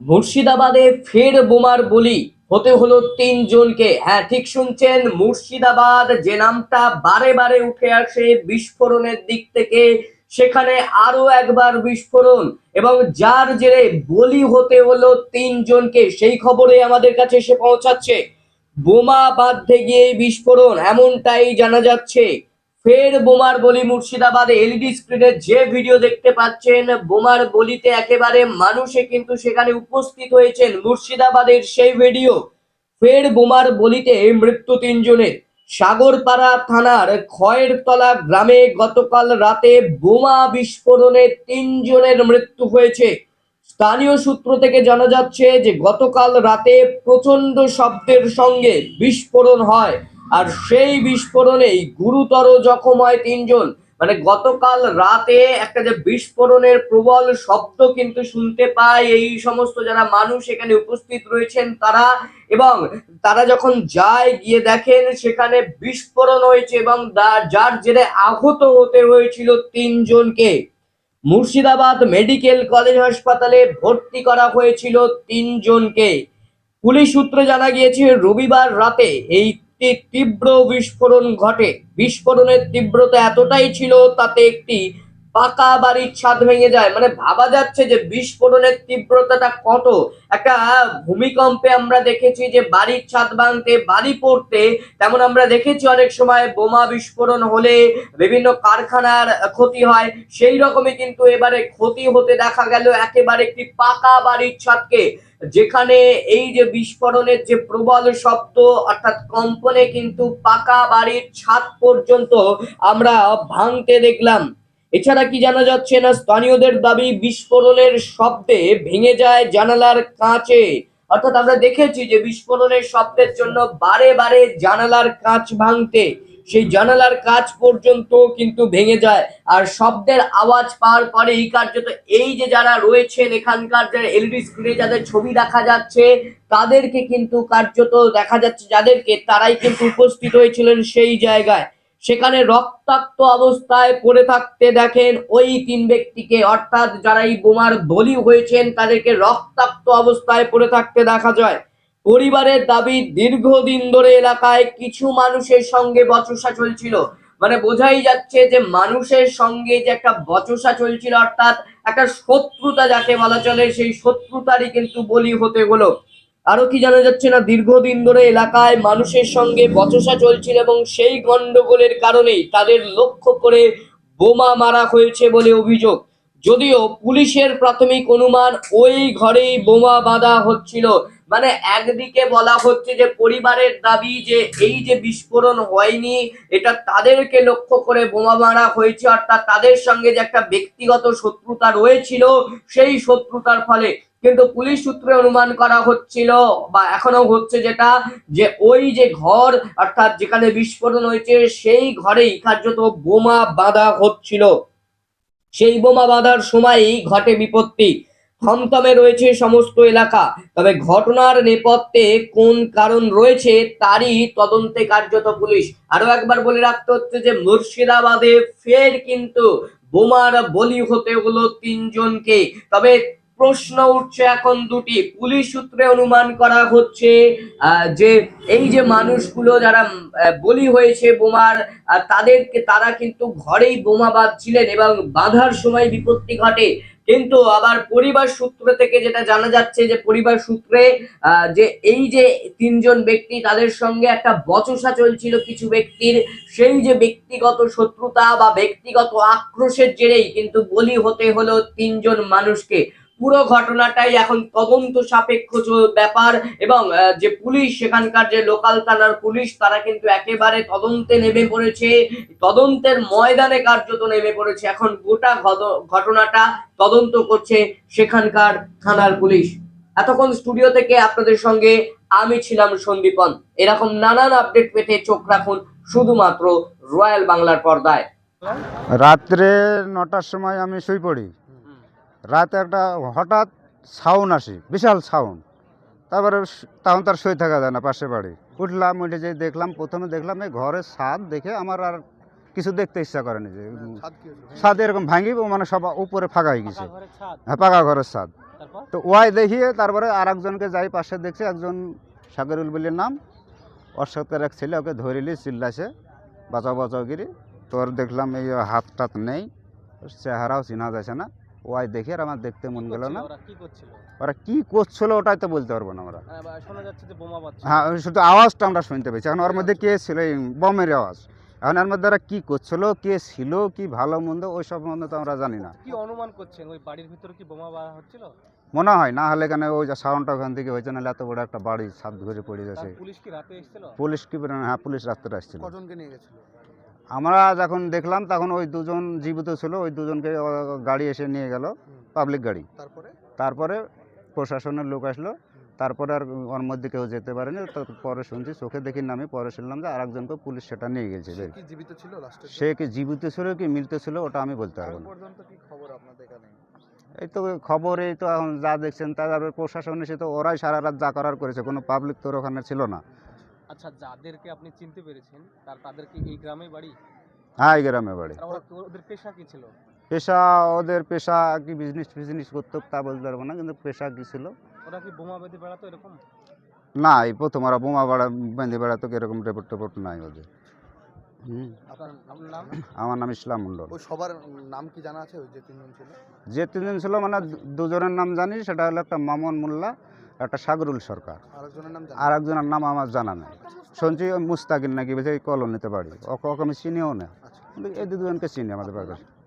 মুর্শিদাবাদে ফের বোমার বলি হতে হলো তিনজনকে। হ্যাঁ ঠিক শুনছেন, মুর্শিদাবাদ যে নামটা বারে বারে উঠে আসে বিস্ফোরণের দিক থেকে, সেখানে আরও একবার বিস্ফোরণ। এবং যার জেরে বলি হতে হলো তিনজনকে, সেই খবরে আমাদের কাছে এসে পৌঁছাচ্ছে। বোমা বাঁধতে গিয়ে বিস্ফোরণ, এমনটাই জানা যাচ্ছে। ফের বোমার বলি মুর্শিদাবাদে এলইডি স্ক্রিনে যে ভিডিও দেখতে পাচ্ছেন, বোমার বলিতে একেবারে মানুষে কিন্তু সেখানে উপস্থিত হয়েছেন মুর্শিদাবাদের সেই ভিডিও। ফের বোমার বলিতে মৃত্যু তিনজনের। সাগরপাড়া থানার খয়েরতলা গ্রামে গতকাল রাতে বোমা বিস্ফোরণে তিনজনের মৃত্যু হয়েছে। স্থানীয় সূত্র থেকে জানা যাচ্ছে যে গতকাল রাতে প্রচণ্ড শব্দের সঙ্গে বিস্ফোরণ হয়। আর সেই বিস্ফোরণেই গুরুতর জখম হয় তিনজন। মানে গতকাল রাতে একটা যে বিস্ফোরণের প্রবল শব্দ কিন্তু শুনতে পায় এই সমস্ত যারা মানুষ এখানে উপস্থিত রয়েছেন তারা এবং তারা যখন যায় গিয়ে দেখেন সেখানে বিস্ফোরণ হয়েছে এবং যার জেরে আহত হতে হয়েছিল তিনজনকে। মুর্শিদাবাদ মেডিকেল কলেজ হাসপাতালে ভর্তি করা হয়েছিল তিনজনকে। পুলিশ সূত্রে জানা গিয়েছে, রবিবার রাতে এই তি- তীব্র বিস্ফোরণ ঘটে। বিস্ফোরণের তীব্রতা এতটাই ছিল তাতে একটি পাকা বাড়ির ছাদ ভেঙে যায়। মানে ভাবা যাচ্ছে যে বিস্ফোরণের তীব্রতাটা কত। একটা ভূমিকম্পে আমরা দেখেছি যে বাড়ির ছাদ ভাঙতে, বাড়ি পড়তে তেমন আমরা দেখেছি অনেক সময় বোমা বিস্ফোরণ হলে বিভিন্ন কারখানার ক্ষতি হয়। সেই রকমই কিন্তু এবারে ক্ষতি হতে দেখা গেল একেবারে একটি পাকা বাড়ির ছাদকে। যেখানে এই যে বিস্ফোরণের যে প্রবল শব্দ, অর্থাৎ কম্পনে কিন্তু পাকা বাড়ির ছাদ পর্যন্ত আমরা ভাঙতে দেখলাম। এছাড়া কি জানা যাচ্ছে না, স্থানীয়দের দাবি বিস্ফোরণের শব্দে ভেঙে যায় জানালার কাঁচে। অর্থাৎ আমরা দেখেছি যে বিস্ফোরণের শব্দের জন্য বারে বারে জানালার কাঁচ ভাঙতে, সেই জানালার কাঁচ পর্যন্ত কিন্তু ভেঙে যায়। আর শব্দের আওয়াজ পাওয়ার পরেই কার্যত এই যে যারা রয়েছেন, এখানকার যারা এলইডি স্ক্রিনে যাদের ছবি দেখা যাচ্ছে, তাদেরকে কিন্তু কার্যত দেখা যাচ্ছে, যাদেরকে তারাই কিন্তু উপস্থিত হয়েছিলেন সেই জায়গায়। সেখানে রক্তাক্ত অবস্থায় পড়ে থাকতে দেখেন ওই তিন ব্যক্তিকে, অর্থাৎ যারা এই বোমার বলি হয়েছেন, তাদেরকে রক্তাক্ত অবস্থায় পড়ে থাকতে দেখা যায়। পরিবারের দাবি, দীর্ঘদিন ধরে এলাকায় কিছু মানুষের সঙ্গে বচসা চলছিল। মানে বোঝাই যাচ্ছে যে মানুষের সঙ্গে যে একটা বচসা চলছিল, অর্থাৎ একটা শত্রুতা যাকে বলা চলে, সেই শত্রুতারই কিন্তু বলি হতে হলো। আরও কি জানা যাচ্ছে না, দীর্ঘদিন ধরে এলাকায় মানুষের সঙ্গে বচসা চলছিল এবং সেই গন্ডগোলের কারণেই তাদের লক্ষ্য করে বোমা মারা হয়েছে বলে অভিযোগ। যদিও পুলিশের প্রাথমিক অনুমান ওই ঘরেই বোমা বাঁধা হচ্ছিল। মানে একদিকে বলা হচ্ছে যে পরিবারের দাবি যে এই যে বিস্ফোরণ হয়নি, এটা তাদেরকে লক্ষ্য করে বোমা মারা হয়েছে, অর্থাৎ তাদের সঙ্গে যে একটা ব্যক্তিগত শত্রুতা রয়েছিল, সেই শত্রুতার ফলে কিন্তু পুলিশ সূত্রে অনুমান করা হচ্ছিল বা এখনও হচ্ছে যেটা, যে ওই যে ঘর, অর্থাৎ যেখানে বিস্ফোরণ হয়েছে, সেই ঘরেই কার্যত বোমা বাঁধা হচ্ছিল। সেই বোমা বাঁধার সময়ই ঘটে বিপত্তি। থমথমে রয়েছে সমস্ত এলাকা। তবে ঘটনার নেপথ্যে কোন কারণ রয়েছে তারই তদন্তে কার্যত পুলিশ। আরও একবার বলে রাখতে হচ্ছে যে, মুর্শিদাবাদে ফের কিন্তু বোমার বলি হতে হলো তিনজনকে। তবে প্রশ্ন উঠছে এখন দুটি। পুলিশ সূত্রে অনুমান করা হচ্ছে যে এই যে মানুষগুলো যারা বলি হয়েছে বোমার তাদেরকে তারা কিন্তু ঘরেই বোমা বাঁধছিলেন এবং বাঁধার সময় বিপত্তি ঘটে। কিন্তু আবার পরিবার সূত্র থেকে যেটা জানা যাচ্ছে যে পরিবার সূত্রে যে এই যে তিনজন ব্যক্তি তাদের সঙ্গে একটা বচসা চলছিল কিছু ব্যক্তির, সেই যে ব্যক্তিগত শত্রুতা বা ব্যক্তিগত আক্রোশের জেরেই কিন্তু বলি হতে হলো তিনজন মানুষকে। পুরো ঘটনাটাই এখন তদন্ত সাপেক্ষ ব্যাপার এবং যে পুলিশ, সেখানকার যে লোকাল থানার পুলিশ, তারা কিন্তু একেবারে তদন্তে নেমে পড়েছে। তদন্তের ময়দানে কার্যত নেমে পড়েছে। এখন গোটা ঘটনাটা তদন্ত করছে সেখানকার থানার পুলিশ। এতক্ষণ স্টুডিও থেকে আপনাদের সঙ্গে আমি ছিলাম সন্দীপন। এরকম নানান আপডেট পেতে চোখ রাখুন শুধুমাত্র রয়্যাল বাংলার পর্দায়। রাত্রে নটার সময় আমি শুই পড়ি। রাতে একটা হঠাৎ সাউন্ড আসে বিশাল সাউন্ড। তারপরে তখন তার শুয়ে থাকা যায় না পাশে বাড়ি। উঠলাম উঠে যে দেখলাম প্রথমে দেখলাম এই ঘরের ছাদ দেখে আমার আর কিছু দেখতে ইচ্ছা করেনি যে ছাদ হয়েছিল? ছাদ এরকম ভাঙি মানে সব উপরে ফাঁকা হয়ে গেছে। হ্যাঁ পাকা ঘরের ছাদ। তো ওয়াই দেখিয়ে তারপরে আর একজনকে যাই পাশে দেখছি একজন সাগরুল বলে নাম। ওর সাথে এক ছেলে ওকে ধরিলি চিল্লাছে বাঁচাও বাঁচাও গিরি। তোর দেখলাম এই হাত টাত নেই চেহারাও চিনা যাচ্ছে না। ওয়াই দেখে আর আমার দেখতে মন গেল না। ওরা? কি করছিল? ওরা কি করছিল ওটাই তো বলতে পারব না আমরা আহ, বা শোনা যাচ্ছে যে বোমা বাজছে হ্যাঁ ওই শুধু আওয়াজটা আমরা শুনতে পেয়েছি। এখন ওর মধ্যে কে ছিল এই বমের আওয়াজ? এখন এর মধ্যে ওরা কী করছিল কে ছিল কি ভালো মন্দ ওই সব মন্দ তো আমরা জানি না। কি অনুমান করছেন? ওই বাড়ির ভিতরে কি বোমা হচ্ছিল? মনে হয় না হলে কেন ওই যে সাউন্ডটা ওখান থেকে হয়েছে নাহলে এত বড় একটা বাড়ি ছাদ ঘুরে পড়ে গেছে। পুলিশ কি রাতে এসেছিল? পুলিশ কি হ্যাঁ পুলিশ রাস্তাটা আসছিল। কজনকে নিয়ে গেছিল? আমরা যখন দেখলাম তখন ওই দুজন জীবিত ছিল ওই দুজনকে গাড়ি এসে নিয়ে গেল পাবলিক গাড়ি। তারপরে? তারপরে প্রশাসনের লোক আসলো তারপরে আর ওর মধ্যে কেউ যেতে পারেনি। পরে শুনছি চোখে দেখি না আমি পরে শুনলাম যে আরেকজনকে পুলিশ সেটা নিয়ে গেছে। সে কি জীবিত ছিল কি মৃত ছিল ওটা আমি বলতে পারব না। এই তো খবর এই তো এখন যা দেখছেন তারপরে প্রশাসন এসে তো ওরাই সারা রাত যা করার করেছে কোনো পাবলিক তোর ওখানে ছিল না। আচ্ছা যাদেরকে আপনি চিনতে পেরেছেন তার তাদের কি এই গ্রামে বাড়ি? হ্যাঁ এই গ্রামে বাড়ি। ওরা ওদের পেশা কি ছিল? পেশা ওদের পেশা কি বিজনেস ফিজনেস করতো তা বলতে পারব না কিন্তু পেশা কি ছিল? ওরা কি বোমা বেঁধে বেড়াতো এরকম? না এই প্রথম ওরা বোমা বাড়া বেঁধে বেড়াতো এরকম রেপোর্ট টেপোর্ট নাই ওদের। আপনার আপনার নাম? আমার নাম ইসলাম মণ্ডল। ওই সবার নাম কি জানা আছে ওই যে তিনজন ছিল? যে তিনজন ছিল মানে দুজনের নাম জানি সেটা হলো একটা মামুন মোল্লা একটা সাগরুল সরকার। আর একজনের নাম আমার জানা নেই। শুনছি ওই মুস্তাকিন নাকি এই কলোনিতে বাড়ি। ওকে আমি চিনিও না। আচ্ছা। এই দুজনকে চিনি আমাদের বাড়ির